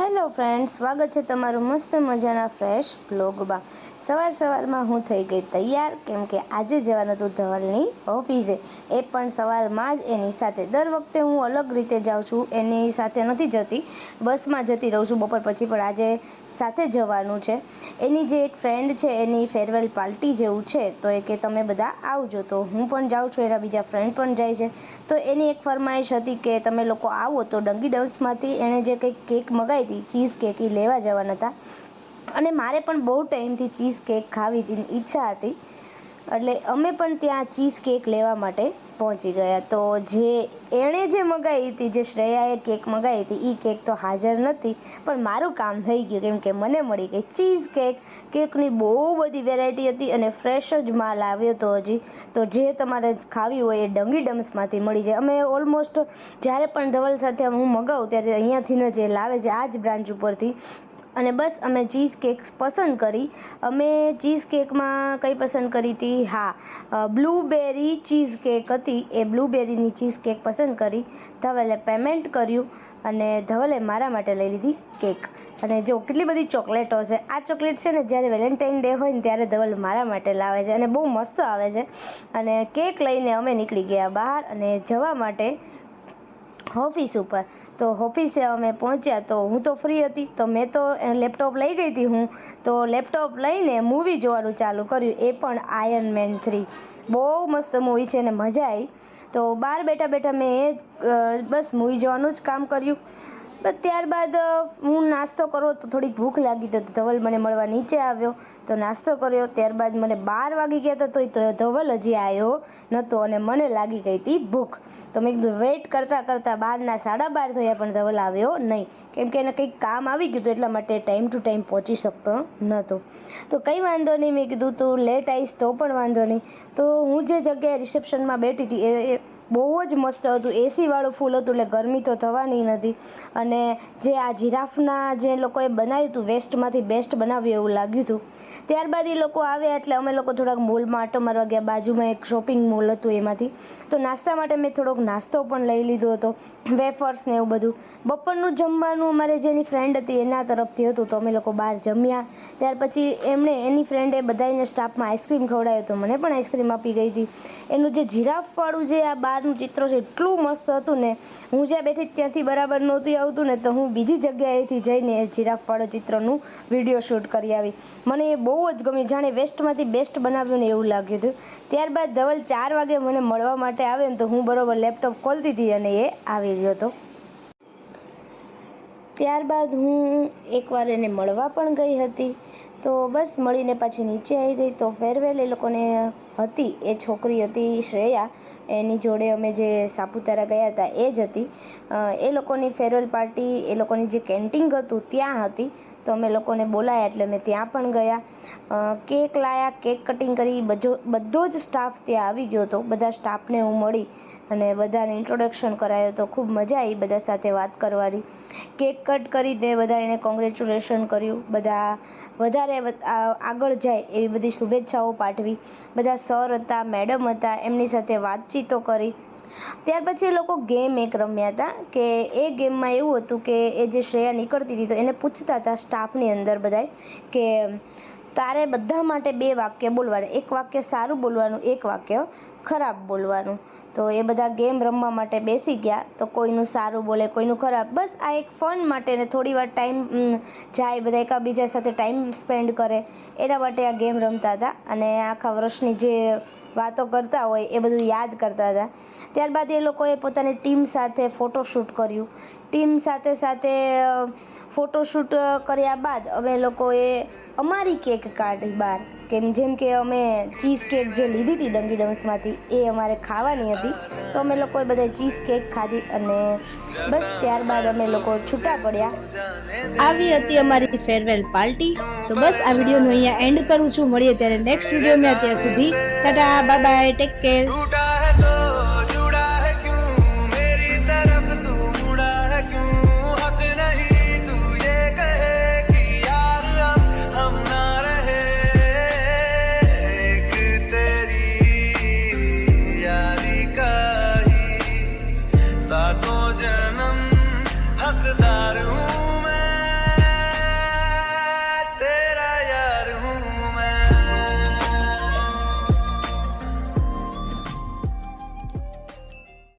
Hello friend સ્વાગત છે તમારું મસ્ત મજાના ફ્રેશ બ્લોગમાં સવાર સવારમાં હું થઈ ગઈ તૈયાર, કેમ કે આજે જવાનું હતું ધવલની ઓફિસે. એ પણ સવારમાં જ એની સાથે. દર વખતે હું અલગ રીતે જાઉં છું, એની સાથે નથી જતી. બસમાં જતી રહું છું બપોર પછી, પણ આજે સાથે જવાનું છે. એની જે એક ફ્રેન્ડ છે, એની ફેરવેલ પાર્ટી જેવું છે, તો એ કે તમે બધા આવજો. તો હું પણ જાઉં છું, એના બીજા ફ્રેન્ડ પણ જાય છે. તો એની એક ફરમાઈશ હતી કે તમે લોકો આવો. તો ડંગી ડબ્સમાંથી એણે જે કંઈક કેક મગાવી હતી ચીઝ કેક એ લેવા જવાના હતા. અને મારે પણ બહુ ટાઈમથી ચીઝ કેક ખાવી હતી ઈચ્છા હતી. એટલે અમે પણ ત્યાં ચીઝ કેક લેવા માટે પહોંચી ગયા. તો જે એણે જે મગાવી હતી, જે શ્રેયાએ કેક મગાવી હતી એ કેક તો હાજર નથી. પણ મારું કામ થઈ ગયું કેમ કે મને મળી ગઈ ચીઝ કેક. કેકની બહુ બધી વેરાયટી હતી અને ફ્રેશ જ માલ આવ્યો હતો હજી. તો જે તમારે ખાવી હોય એ ડંગી ડમ્સમાંથી મળી જાય. અમે ઓલમોસ્ટ જ્યારે પણ ધવલ સાથે હું મગાવું ત્યારે અહીંયાથી જ એ લાવે છે, આ જ બ્રાન્ચ ઉપરથી અને બસ અમે ચીઝ કેક પસંદ કરી. અમે ચીઝ કેકમાં કઈ પસંદ કરી હતી? હા બ્લૂબેરી ચીઝ કેક હતી. એ બ્લૂબેરીની ચીઝ કેક પસંદ કરી. ધવલે પેમેન્ટ કર્યું અને ધવલે મારા માટે લઈ લીધી કેક. અને જો, કેટલી બધી ચોકલેટો છે. આ ચોકલેટ છે ને, જ્યારે વેલેન્ટાઇન ડે હોય ને, ત્યારે ધવલ મારા માટે લાવે છે અને બહુ મસ્ત આવે છે. અને કેક લઈને અમે નીકળી ગયા બહાર અને જવા માટે ઓફિસ ઉપર. તો ઓફિસે અમે પહોંચ્યા તો હું તો ફ્રી હતી. તો મેં તો લેપટોપ લઈ ગઈ હતી હું. તો લેપટોપ લઈને મૂવી જોવાનું ચાલુ કર્યું. એ પણ આયર્ન મેન થ્રી બહુ મસ્ત મૂવી છે ને મજા આવી તો બહાર બેઠા બેઠા મેં એ બસ મૂવી જોવાનું જ કામ કર્યું. ત્યારબાદ હું નાસ્તો કરવો તો થોડીક ભૂખ લાગી તો ધવલ મને મળવા નીચે આવ્યો. તો નાસ્તો કર્યો. ત્યારબાદ મને બાર વાગી ગયા હતા તો ધવલ હજી આવ્યો નહોતો અને મને લાગી ગઈ હતી ભૂખ. તો મેં કીધું વેઇટ કરતાં કરતાં બારના સાડા બાર થયા, પણ ધવલ આવ્યો નહીં. કેમ કે એને કંઈક કામ આવી ગયું હતું, એટલા માટે ટાઈમ ટુ ટાઈમ પહોંચી શકતો નહોતો. તો કંઈ વાંધો નહીં, મેં કીધું, તું લેટ આવીશ, તો પણ વાંધો નહીં. તો હું જે જગ્યાએ રિસેપ્શનમાં બેઠી હતી, એ બહુ જ મસ્ત હતું. એસીવાળું ફૂલ હતું, એટલે ગરમી તો થવાની નથી. અને જે આ જીરાફના જે લોકોએ બનાવ્યું હતું, વેસ્ટમાંથી બેસ્ટ બનાવ્યું એવું લાગ્યું હતું. ત્યારબાદ એ લોકો આવ્યા એટલે અમે લોકો થોડાક મોલમાં આટો મારવા ગયા. બાજુમાં એક શોપિંગ મોલ હતું એમાંથી. તો નાસ્તા માટે મેં થોડોક નાસ્તો પણ લઈ લીધો હતો. વેફર્સ ને એવું બધું. બપોરનું જમવાનું અમારે જેની ફ્રેન્ડ હતી એના તરફથી હતું. તો અમે લોકો બહાર જમ્યા. ત્યાર પછી એમણે એની ફ્રેન્ડે બધાને સ્ટાફમાં આઈસ્ક્રીમ ખવડાવ્યો હતો મને પણ આઈસ્ક્રીમ આપી ગઈ હતી. એનું જે જીરાફવાળું જે આ બહારનું ચિત્ર છે, એટલું મસ્ત હતું ને. હું જ્યાં બેઠી ત્યાંથી બરાબર નહોતું આવતું ને, તો હું બીજી જગ્યાએથી જઈને એ જીરાફવાળું ચિત્રનું વીડિયો શૂટ કરી આવી. મને એ બહુ જ ગમ્યું. જાણે વેસ્ટમાંથી બેસ્ટ બનાવ્યું ને એવું લાગ્યું હતું. ત્યારબાદ ધવલ ચાર વાગે મને મળવા માટે આવે ને તો હું બરાબર લેપટોપ ખોલતી હતી અને એ આવી રહ્યો હતો. ત્યારબાદ હું એકવાર એને મળવા પણ ગઈ હતી. તો બસ મળીને પાછી નીચે આવી ગઈ. તો ફેરવેલ એ લોકોને હતી. એ છોકરી હતી શ્રેયા. એની જોડે અમે જે સાપુતારા ગયા હતા એ જ હતી. એ લોકોની ફેરવેલ પાર્ટી એ લોકોની જે કેન્ટીન હતું ત્યાં હતી. તો અમે લોકોને બોલાયા એટલે અમે ત્યાં પણ ગયા. કેક લાયા, કેક કટિંગ કરી, બધો બધો જ સ્ટાફ ત્યાં આવી ગયો હતો. બધા સ્ટાફને હું મળી અને બધાને ઇન્ટ્રોડક્શન કરાયો તો ખૂબ મજા આવી બધા સાથે વાત કરવાની. કેક કટ કરી દે બધા એને કોંગ્રેચ્યુલેશન કર્યું. બધા વધારે આગળ જાય એવી બધી શુભેચ્છાઓ પાઠવી. બધા સર હતા મેડમ હતા, એમની સાથે વાતચીતો કરી. ત્યાર પછી એ લોકો ગેમ એક રમ્યા હતા કે એ ગેમમાં એવું હતું કે એ જે શ્રેયા નીકળતી હતી તો એને પૂછતા હતા સ્ટાફની અંદર બધાય કે, તારે બધા માટે બે વાક્ય બોલવાના, એક વાક્ય સારું બોલવાનું, એક વાક્ય ખરાબ બોલવાનું. તો એ બધા ગેમ રમવા માટે બેસી ગયા તો કોઈનું સારું બોલે, કોઈનું ખરાબ. બસ આ એક ફન માટે ને થોડી વાર ટાઈમ જાય, બધા એકાબીજા સાથે ટાઈમ સ્પેન્ડ કરે, એના માટે આ ગેમ રમતા હતા. અને આખા વર્ષની જે વાતો કરતા હોય એ બધું યાદ કરતા હતા. ત્યારબાદ એ લોકોએ પોતાની ટીમ સાથે ફોટોશૂટ કર્યું. ટીમ સાથે સાથે ફોટોશૂટ કર્યા બાદ અમે લોકોએ અમારી કેક કાઢી બહાર. કેમ, જેમ કે અમે ચીઝ કેક જે લીધી હતી ડંગી ડમ્સમાંથી એ અમારે ખાવાની હતી. તો અમે લોકોએ બધા ચીઝ કેક ખાધી અને બસ ત્યારબાદ અમે લોકો છૂટા પડ્યા. આવી હતી અમારી ફેરવેલ પાર્ટી. તો બસ આ વિડીયોનું અહીંયા એન્ડ કરું છું. મળીએ ત્યારે નેક્સ્ટ વિડીયોમાં. ત્યાં સુધી tata, bye bye, take care.